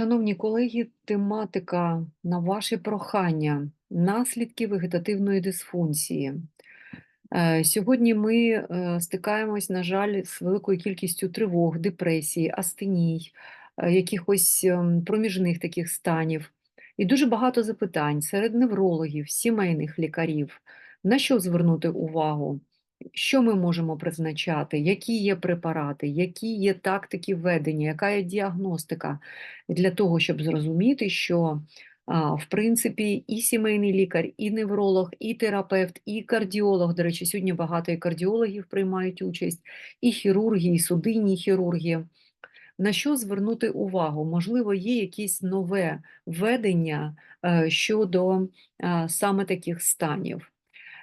Шановні колеги, тематика на ваше прохання наслідки вегетативної дисфункції. Е, Сьогодні ми е, стикаємось, на жаль, з великою кількістю тривог, депресій, астеній, е, якихось проміжних таких станів. І дуже багато запитань серед неврологів, сімейних лікарів. На що звернути увагу? Що ми можемо призначати? Які є препарати, які є тактики ведення, яка є діагностика для того, щоб зрозуміти, що в принципі і сімейний лікар, і невролог, і терапевт, і кардіолог. До речі, сьогодні багато і кардіологів приймають участь, і хірурги, і судинні хірурги. На що звернути увагу? Можливо, є якесь нове ведення е, щодо саме таких станів.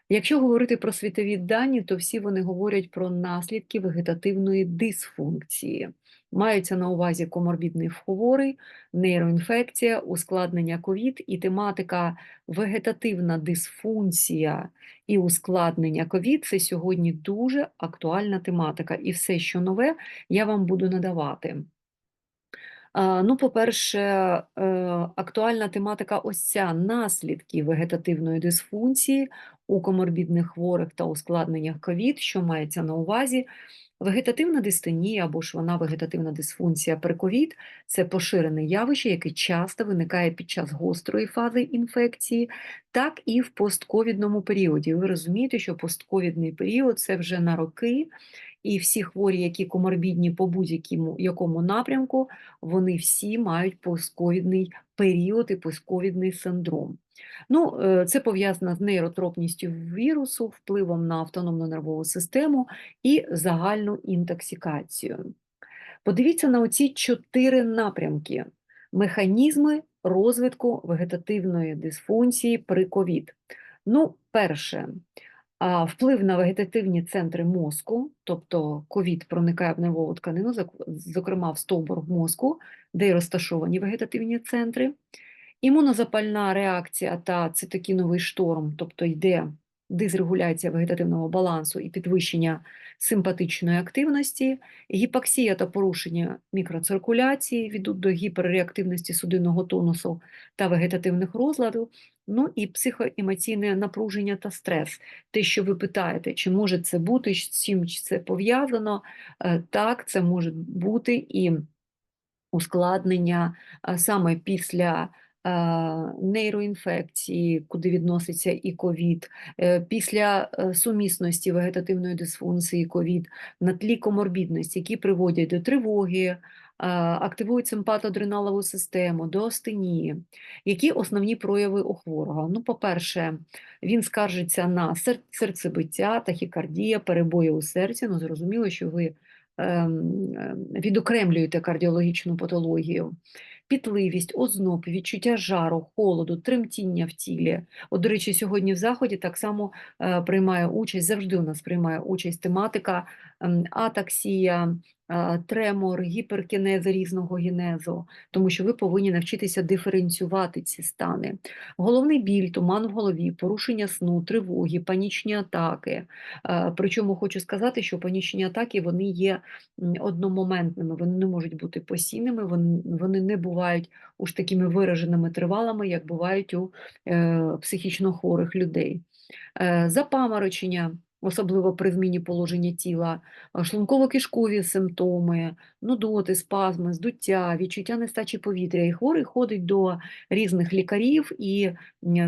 Якщо говорити про світові дані, то всі вони говорять про наслідки вегетативної дисфункції. Маються на увазі коморбідний хворий, нейроінфекція, ускладнення ковід і тематика вегетативна дисфункція і ускладнення ковід це сьогодні дуже актуальна тематика, і все, що нове, я вам буду надавати. А, Ну, по-перше, е, актуальна тематика ось ця наслідки вегетативної дисфункції у коморбідних хворих та ускладненнях ковід, що мається на увазі. Вегетативна дистонія або ж вона вегетативна дисфункція при ковід це поширене явище, яке часто виникає під час гострої фази інфекції, так і в постковідному періоді. Ви розумієте, що постковідний період це вже на роки, і всі хворі, які коморбідні по будь-якому якому напрямку, вони всі мають постковідний період і постковідний синдром. Ну, е, Це пов'язано з нейротропністю вірусу, впливом на автономну нервову систему і загальну інтоксикацію. Подивіться на оці чотири напрямки: механізми розвитку вегетативної дисфункції при ковід. Ну, перше, вплив на вегетативні центри мозку, тобто ковід проникає в нервову тканину, зокрема в стовбур мозку, де й розташовані вегетативні центри. Імунозапальна реакція та цитокіновий шторм, тобто йде дизрегуляція вегетативного балансу і підвищення симпатичної активності, гіпоксія та порушення мікроциркуляції ведуть до гіперреактивності судинного тонусу та вегетативних розладів, ну і психоемоційне напруження та стрес. Те, що ви питаєте, чи може це бути, з чим це пов'язано, е, так, це може бути і ускладнення саме після нейроінфекції, куди відноситься і ковід, е, після е, сумісності вегетативної дисфункції ковід на тлі коморбідності, які приводять до тривоги, активують симпатоадреналову систему, до астенії. Які основні прояви у хворого? Ну, по-перше, він скаржиться на серцебиття, тахікардія, перебої у серці. Ну, зрозуміло, що ви ем, ем, відокремлюєте кардіологічну патологію пітливість, озноб, відчуття жару, холоду, тремтіння в тілі. От, до речі, сьогодні в заході так само е, приймає участь, завжди у нас приймає участь тематика е, атаксія, тремор, гіперкінез різного генезу, тому що ви повинні навчитися диференціювати ці стани. Головний біль, туман в голові, порушення сну, тривоги, панічні атаки. Причому хочу сказати, що панічні атаки вони є одномоментними, вони не можуть бути постійними, вони не бувають уж такими вираженими тривалими, як бувають у е, психічно хворих людей. Е, запаморочення особливо при зміні положення тіла, шлунково-кишкові симптоми, нудоти, спазми, здуття, відчуття нестачі повітря. І хворий ходить до різних лікарів, і,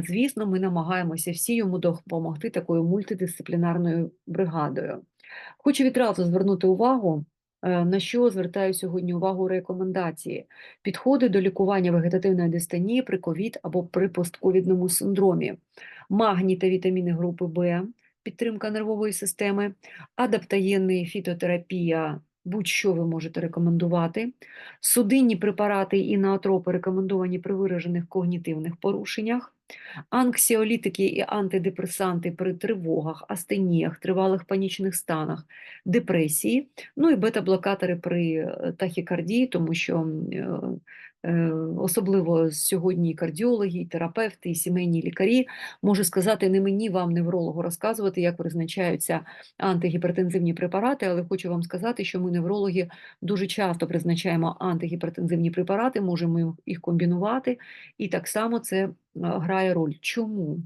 звісно, ми намагаємося всі йому допомогти такою мультидисциплінарною бригадою. Хочу відразу звернути увагу. Е, на що звертаю сьогодні увагу рекомендації? Підходи до лікування вегетативної дистонії при ковід або при постковідному синдромі, магній та вітаміни групи В, підтримка нервової системи, адаптаєнна фітотерапія, будь-що ви можете рекомендувати, судинні препарати і наотропи рекомендовані при виражених когнітивних порушеннях, Анксіолітики і антидепресанти при тривогах, астеніях, тривалих панічних станах, депресії, ну і бета-блокатори при е, тахікардії, тому що е, е, особливо сьогодні кардіологи, і терапевти, і сімейні лікарі можу сказати не мені, вам, неврологу, розказувати, як призначаються антигіпертензивні препарати, але хочу вам сказати, що ми, неврологи, дуже часто призначаємо антигіпертензивні препарати, можемо їх комбінувати, і так само це грає роль. Чому?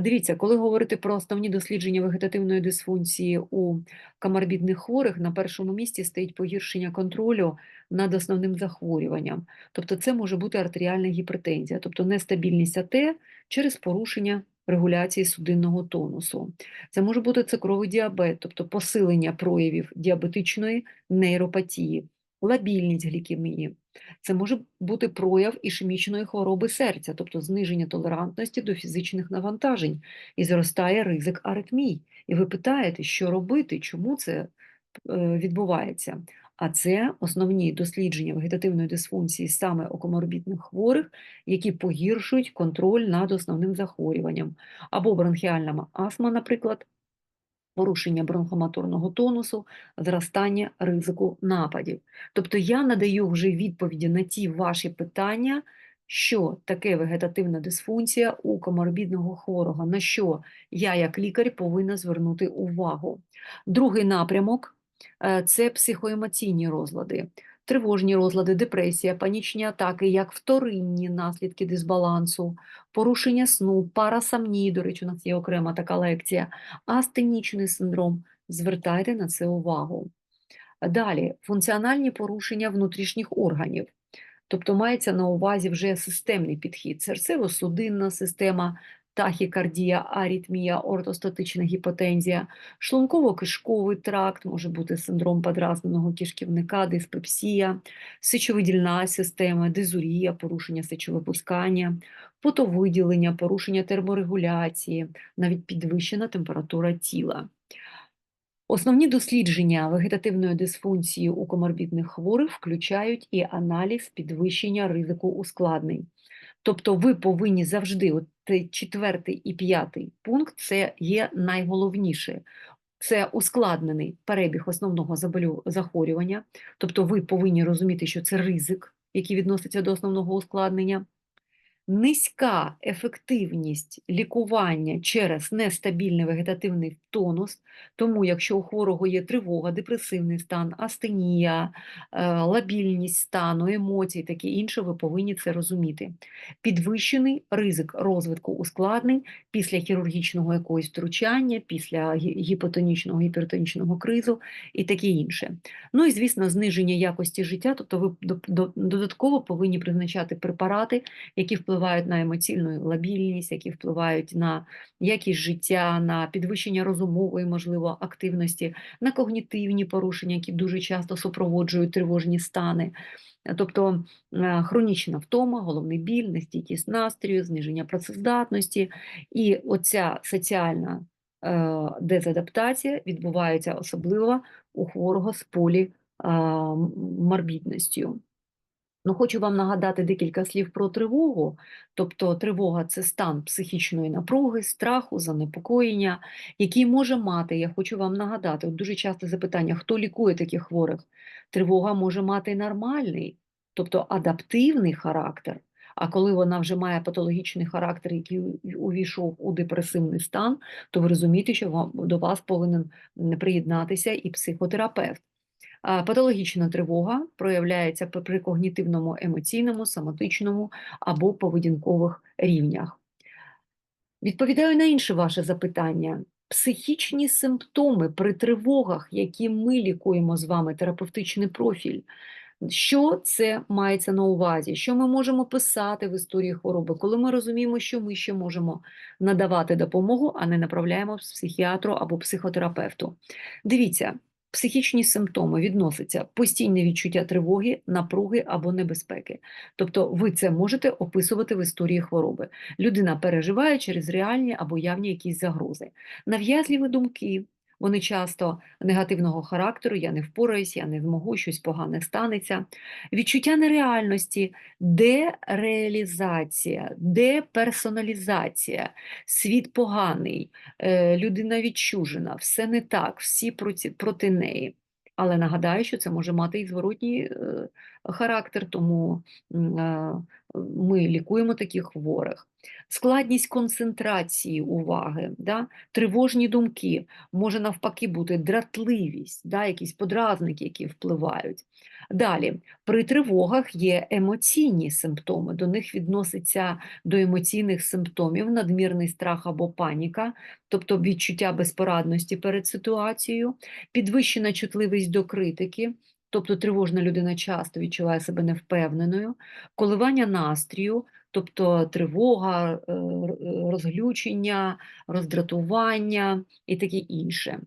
Дивіться, коли говорити про основні дослідження вегетативної дисфункції у коморбідних хворих, на першому місці стоїть погіршення контролю над основним захворюванням. Тобто це може бути артеріальна гіпертензія, тобто нестабільність АТ через порушення регуляції судинного тонусу. Це може бути цукровий діабет, тобто посилення проявів діабетичної нейропатії, лабільність глікемії. Це може бути прояв ішемічної хвороби серця, тобто зниження толерантності до фізичних навантажень, і зростає ризик аритмій. І ви питаєте, що робити, чому це е, відбувається? А це основні дослідження вегетативної дисфункції саме у коморбідних хворих, які погіршують контроль над основним захворюванням, або бронхіальна астма, наприклад, порушення бронхоматорного тонусу, зростання ризику нападів. Тобто я надаю вже відповіді на ті ваші питання, що таке вегетативна дисфункція у коморбідного хворого, на що я, як лікар, повинна звернути увагу. Другий напрямок е, це психоемоційні розлади. Тривожні розлади, депресія, панічні атаки, як вторинні наслідки дисбалансу, порушення сну, парасамнії, до речі, у нас є окрема така лекція, астенічний синдром. Звертайте на це увагу. Далі функціональні порушення внутрішніх органів. Тобто мається на увазі вже системний підхід: серцево-судинна система, тахікардія, аритмія, ортостатична гіпотензія, шлунково-кишковий тракт, може бути синдром подразненого кишківника, диспепсія, сечовидільна система, дизурія, порушення сечовипускання, потовиділення, порушення терморегуляції, навіть підвищена температура тіла. Основні дослідження вегетативної дисфункції у коморбідних хворих включають і аналіз підвищення ризику ускладнень. Тобто ви повинні завжди, от четвертий і п'ятий пункт, це є найголовніше. Це ускладнений перебіг основного захворювання, тобто ви повинні розуміти, що це ризик, який відноситься до основного ускладнення. Низька ефективність лікування через нестабільний вегетативний тонус, тому якщо у хворого є тривога, депресивний стан, астенія, е, лабільність стану, емоції, таке інше, ви повинні це розуміти. Підвищений ризик розвитку ускладнень після хірургічного якогось втручання, після гіпотонічного, гіпертонічного кризу і таке інше. Ну і, звісно, зниження якості життя, тобто ви до- до- додатково повинні призначати препарати, які впливають на емоційну лабільність, які впливають на якість життя, на підвищення розумової, можливо, активності, на когнітивні порушення, які дуже часто супроводжують тривожні стани. Е, Тобто е, хронічна втома, головний біль, нестійкість настрою, зниження працездатності і оця соціальна е, дезадаптація відбувається особливо у хворого з поліморбідністю. Ну, хочу вам нагадати декілька слів про тривогу. Тобто тривога це стан психічної напруги, страху, занепокоєння, який може мати, я хочу вам нагадати, от дуже часто запитання, хто лікує таких хворих? Тривога може мати нормальний, тобто адаптивний характер. А коли вона вже має патологічний характер, який увійшов у депресивний стан, то ви розумієте, що вам, до вас повинен приєднатися і психотерапевт. Патологічна тривога проявляється при когнітивному, емоційному, соматичному або поведінкових рівнях. Відповідаю на інше ваше запитання. Психічні симптоми при тривогах, які ми лікуємо з вами, терапевтичний профіль. Що це мається на увазі? Що ми можемо писати в історії хвороби, коли ми розуміємо, що ми ще можемо надавати допомогу, а не направляємо психіатру або психотерапевту? Дивіться, психічні симптоми відносяться постійне відчуття тривоги, напруги або небезпеки. Тобто ви це можете описувати в історії хвороби. Людина переживає через реальні або явні якісь загрози. Нав'язливі думки, Вони часто негативного характеру, я не впораюсь, я не змогу, щось погане станеться. Відчуття нереальності, дереалізація, деперсоналізація, світ поганий, е, людина відчужена, все не так, всі проти неї. Але нагадаю, що це може мати і зворотній е, характер, тому е, ми лікуємо таких хворих. Складність концентрації уваги, да? тривожні думки, може навпаки бути дратливість, да? якісь подразники, які впливають. Далі, при тривогах є емоційні симптоми, до них відноситься до емоційних симптомів надмірний страх або паніка, тобто відчуття безпорадності перед ситуацією, підвищена чутливість до критики, тобто тривожна людина часто відчуває себе невпевненою, коливання настрію, тобто тривога, е, розглючення, роздратування і таке інше.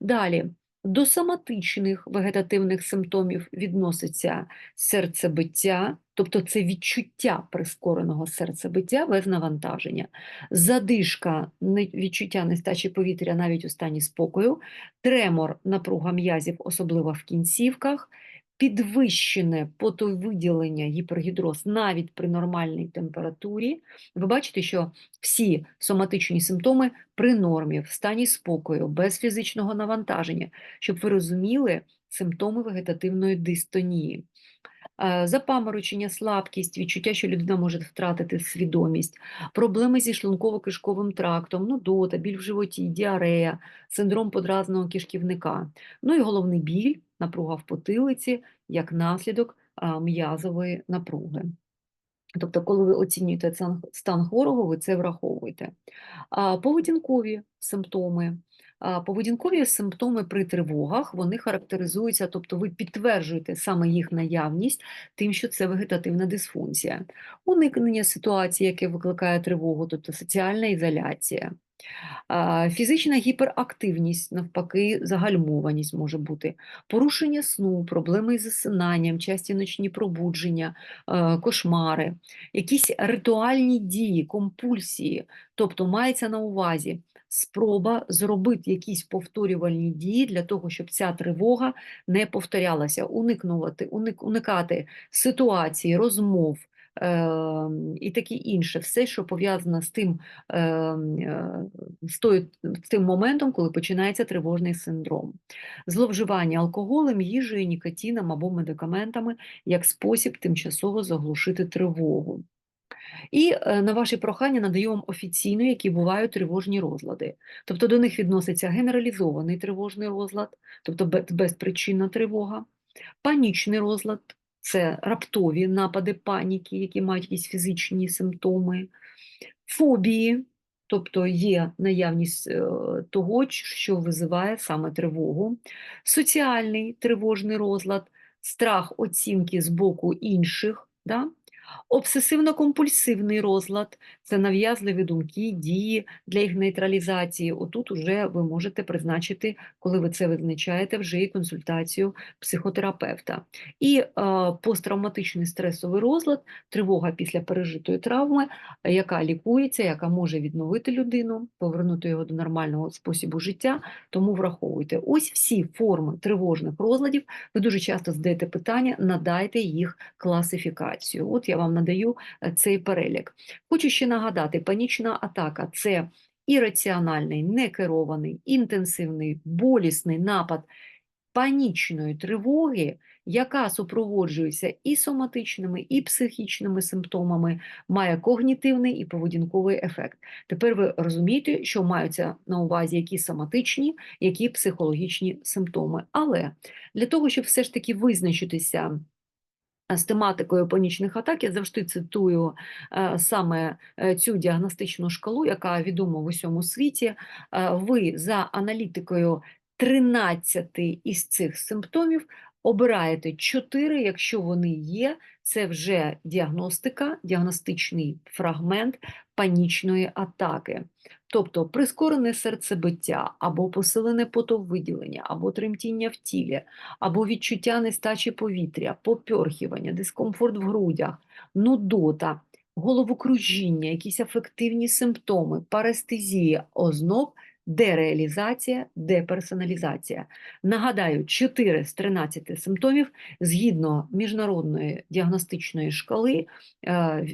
Далі. До соматичних вегетативних симптомів відноситься серцебиття, тобто це відчуття прискореного серцебиття без навантаження, задишка, відчуття нестачі повітря навіть у стані спокою, тремор, напруга м'язів, особливо в кінцівках, підвищене потовиділення гіпергідроз навіть при нормальній температурі. Ви бачите, що всі соматичні симптоми при нормі, в стані спокою, без фізичного навантаження, щоб ви розуміли симптоми вегетативної дистонії. Е, Запаморочення, слабкість, відчуття, що людина може втратити свідомість, проблеми зі шлунково-кишковим трактом, нудота, біль в животі, діарея, синдром подразного кишківника. Ну і головний біль, напруга в потилиці, як наслідок м'язової напруги. Тобто, коли ви оцінюєте стан хворого, ви це враховуєте. Поведінкові симптоми. Поведінкові симптоми при тривогах вони характеризуються, тобто ви підтверджуєте саме їх наявність тим, що це вегетативна дисфункція, уникнення ситуації, яке викликає тривогу, тобто соціальна ізоляція. Фізична гіперактивність, навпаки, загальмованість може бути, порушення сну, проблеми із засинанням, часті ночні пробудження, е, кошмари, якісь ритуальні дії, компульсії, тобто мається на увазі спроба зробити якісь повторювальні дії для того, щоб ця тривога не повторялася, уникнувати, уник, уникати ситуацій, розмов. е, І таке інше, все, що пов'язано з тим, е, е, з, тою, з тим моментом, коли починається тривожний синдром. Зловживання алкоголем, їжею, нікотином або медикаментами як спосіб тимчасово заглушити тривогу. І е, на ваші прохання надаю вам офіційно, які бувають тривожні розлади. Тобто до них відноситься генералізований тривожний розлад, тобто безпричинна тривога, панічний розлад це раптові напади паніки, які мають якісь фізичні симптоми, фобії, тобто є наявність е, того, що визиває саме тривогу, соціальний тривожний розлад, страх оцінки з боку інших. Да? Обсесивно-компульсивний розлад це нав'язливі думки, дії для їх нейтралізації. Отут уже ви можете призначити, коли ви це визначаєте, вже і консультацію психотерапевта. І е, посттравматичний стресовий розлад, тривога після пережитої травми, яка лікується, яка може відновити людину, повернути його до нормального способу життя. Тому враховуйте. Ось всі форми тривожних розладів. Ви дуже часто задаєте питання, надайте їх класифікацію. От я вам надаю е, цей перелік. Хочу ще нагадати: панічна атака це ірраціональний, некерований, інтенсивний, болісний напад панічної тривоги, яка супроводжується і соматичними, і психічними симптомами, має когнітивний і поведінковий ефект. Тепер ви розумієте, що маються на увазі які соматичні, які психологічні симптоми. Але для того, щоб все ж таки визначитися з тематикою панічних атак, я завжди цитую е, саме е, цю діагностичну шкалу, яка відома в усьому світі. Е, ви за аналітикою 13 із цих симптомів обираєте 4, якщо вони є, це вже діагностика, діагностичний фрагмент панічної атаки. Тобто прискорене серцебиття, або посилене потовиділення, або тремтіння в тілі, або відчуття нестачі повітря, попьорхівання, дискомфорт в грудях, нудота, головокружіння, якісь афективні симптоми, парестезія, озноб дереалізація, деперсоналізація. Нагадаю, 4 з 13 симптомів згідно міжнародної діагностичної шкали е,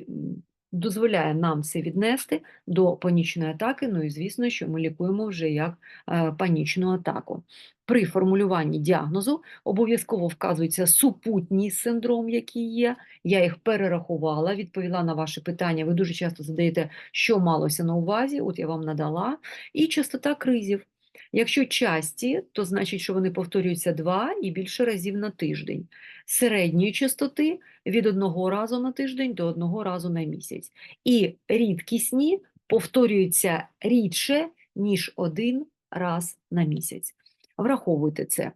дозволяє нам це віднести до панічної атаки. Ну і звісно, що ми лікуємо вже як е, панічну атаку. При формулюванні діагнозу обов'язково вказується супутній синдром, який є. Я їх перерахувала, відповіла на ваші питання. Ви дуже часто задаєте, що малося на увазі. От я вам надала. І частота кризів. Якщо часті, то значить, що вони повторюються два і більше разів на тиждень. Середньої частоти від одного разу на тиждень до одного разу на місяць. І рідкісні повторюються рідше, ніж один раз на місяць. Враховуйте це.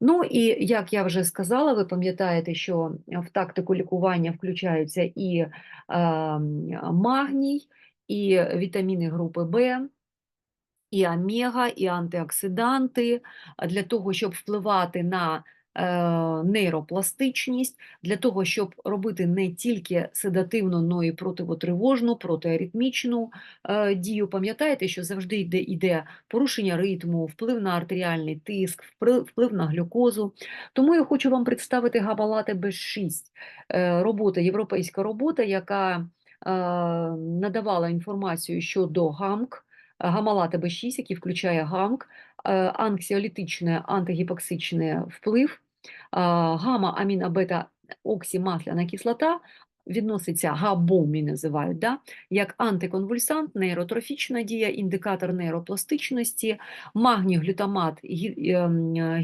Ну і як я вже сказала, ви пам'ятаєте, що в тактику лікування включаються і е, магній, і вітаміни групи В, і омега, і антиоксиданти для того, щоб впливати на нейропластичність, для того, щоб робити не тільки седативну, але й противотривожну, протиаритмічну е, дію. Пам'ятаєте, що завжди йде, йде порушення ритму, вплив на артеріальний тиск, вплив на глюкозу. Тому я хочу вам представити габалати Б6, е, робота, європейська робота, яка е, надавала інформацію щодо ГАМК, гамалата Б6, який включає ГАМК, е, анксіолітичний антигіпоксичний вплив, гамма-аміно-бета-оксімасляна кислота відноситься габомі називають, да? як антиконвульсант, нейротрофічна дія, індикатор нейропластичності, магній, глютамат, гі-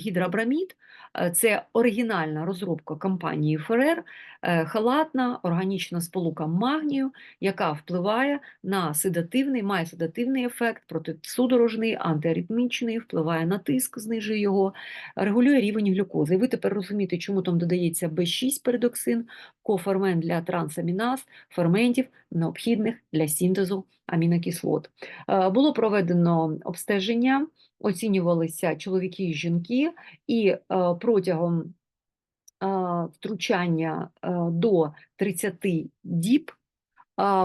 е, Це оригінальна розробка компанії ФРР, е, халатна органічна сполука магнію, яка впливає на седативний, має седативний ефект, протисудорожний, антиаритмічний, впливає на тиск, знижує його, регулює рівень глюкози. Ви тепер розумієте, чому там додається B6 передоксин, кофермент для трансаміназ, ферментів, необхідних для синтезу амінокислот. Е, Було проведено обстеження, оцінювалися чоловіки і жінки, і е, протягом а, втручання а, до 30 діб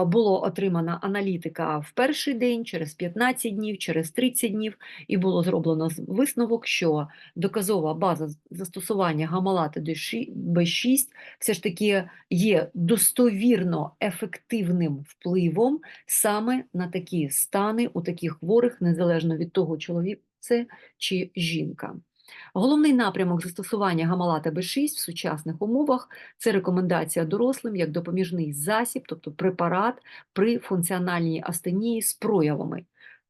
було отримана аналітика в перший день, через 15 днів, через 30 днів, і було зроблено висновок, що доказова база застосування гамалати Б6 все ж таки є достовірно ефективним впливом саме на такі стани у таких хворих, незалежно від того, чоловік це чи жінка. Головний напрямок застосування гамалата Б6 в сучасних умовах це рекомендація дорослим як допоміжний засіб, тобто препарат при функціональній астенії з проявами.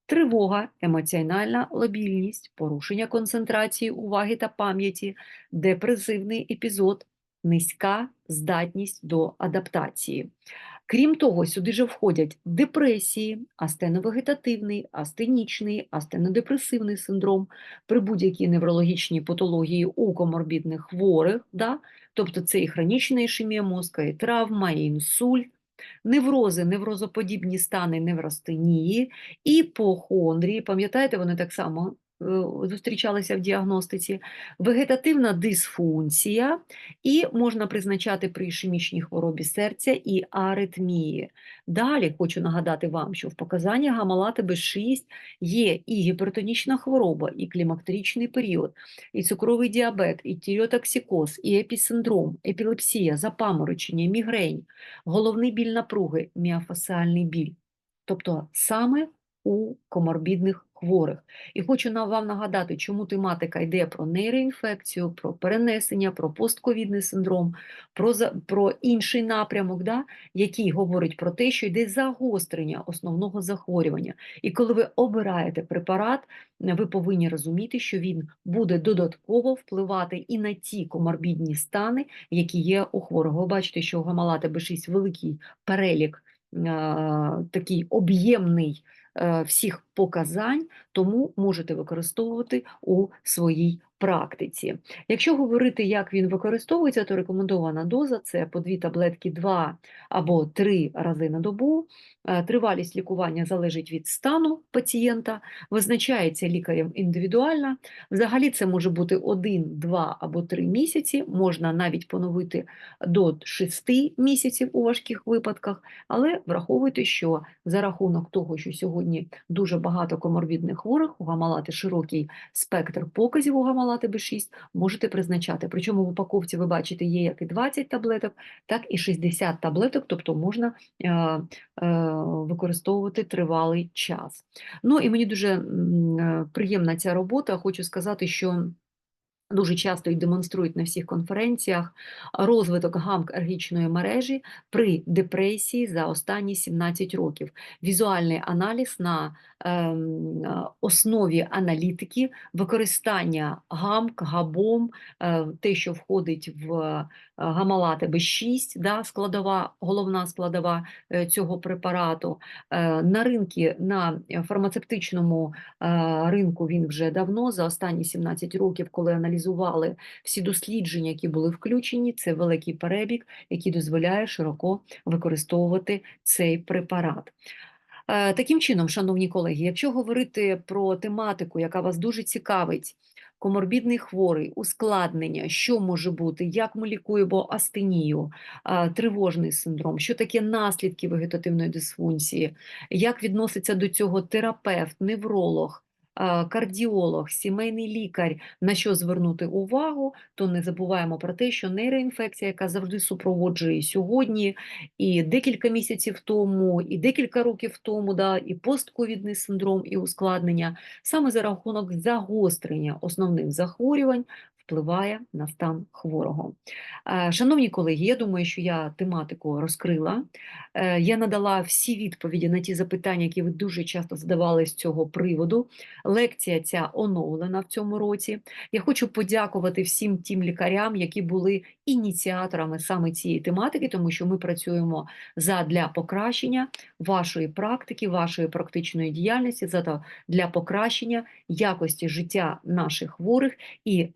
Тривога, емоціональна лобільність, порушення концентрації уваги та пам'яті, депресивний епізод, низька здатність до адаптації. Крім того, сюди же входять депресії, астеновегетативний, астенічний, астенодепресивний синдром, при будь-якій неврологічній патології у коморбідних хворих, да? тобто це і хронічна ішемія мозка, і травма, і інсульт, неврози, неврозоподібні стани невростенії, іпохондрії, пам'ятаєте, вони так само зустрічалися в діагностиці, вегетативна дисфункція, і можна призначати при ішемічній хворобі серця і аритмії. Далі хочу нагадати вам, що в показаннях гамалати Б6 є і гіпертонічна хвороба, і клімактеричний період, і цукровий діабет, і тіріотоксикоз, і епісиндром, епілепсія, запаморочення, мігрень, головний біль напруги, міофасіальний біль. Тобто саме у коморбідних хворих. І хочу вам нагадати, чому тематика йде про нейроінфекцію, про перенесення, про постковідний синдром, про, про інший напрямок, да, який говорить про те, що йде загострення основного захворювання. І коли ви обираєте препарат, ви повинні розуміти, що він буде додатково впливати і на ті коморбідні стани, які є у хворого. Ви бачите, що у гамалата Б6 великий перелік, е, такий об'ємний е, всіх показань, тому можете використовувати у своїй практиці. Якщо говорити, як він використовується, то рекомендована доза це по дві таблетки 2 або 3 рази на добу. Е, Тривалість лікування залежить від стану пацієнта, визначається лікарем індивідуально. Взагалі це може бути 1, 2 або 3 місяці, можна навіть поновити до 6 місяців у важких випадках, але враховуйте, що за рахунок того, що сьогодні дуже багато багато коморбідних хворих, у гамалати широкий спектр показів у гамалати Б6 можете призначати. Причому в упаковці ви бачите є як і 20 таблеток, так і 60 таблеток, тобто можна е, е, використовувати тривалий час. Ну і мені дуже е, приємна ця робота. Хочу сказати, що Дуже часто і демонструють на всіх конференціях розвиток гамк-ергічної мережі при депресії за останні 17 років. Візуальний аналіз на ем, е, основі аналітики, використання гамк, габом, е, те, що входить в е, гамалати Б6, да, складова, головна складова е, цього препарату. Е, На ринки, на фармацевтичному е, ринку він вже давно, за останні 17 років, коли аналізували всі дослідження, які були включені, це великий перебіг, який дозволяє широко використовувати цей препарат. Таким чином, шановні колеги, якщо говорити про тематику, яка вас дуже цікавить, коморбідний хворий, ускладнення, що може бути, як ми лікуємо астенію, тривожний синдром, що таке наслідки вегетативної дисфункції, як відноситься до цього терапевт, невролог, кардіолог, сімейний лікар, на що звернути увагу, то не забуваємо про те, що нейроінфекція, яка завжди супроводжує сьогодні, і декілька місяців тому, і декілька років тому, да, і постковідний синдром, і ускладнення, саме за рахунок загострення основних захворювань впливає на стан хворого. Е, Шановні колеги, я думаю, що я тематику розкрила. Е, Я надала всі відповіді на ті запитання, які ви дуже часто задавали з цього приводу. Лекція ця оновлена в цьому році. Я хочу подякувати всім тим лікарям, які були ініціаторами саме цієї тематики, тому що ми працюємо задля покращення вашої практики, вашої практичної діяльності, зато для покращення якості життя наших хворих і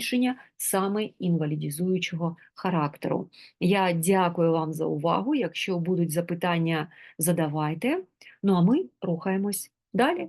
зменшення саме інвалідізуючого характеру. Я дякую вам за увагу. Якщо будуть запитання, задавайте. Ну а ми рухаємось далі.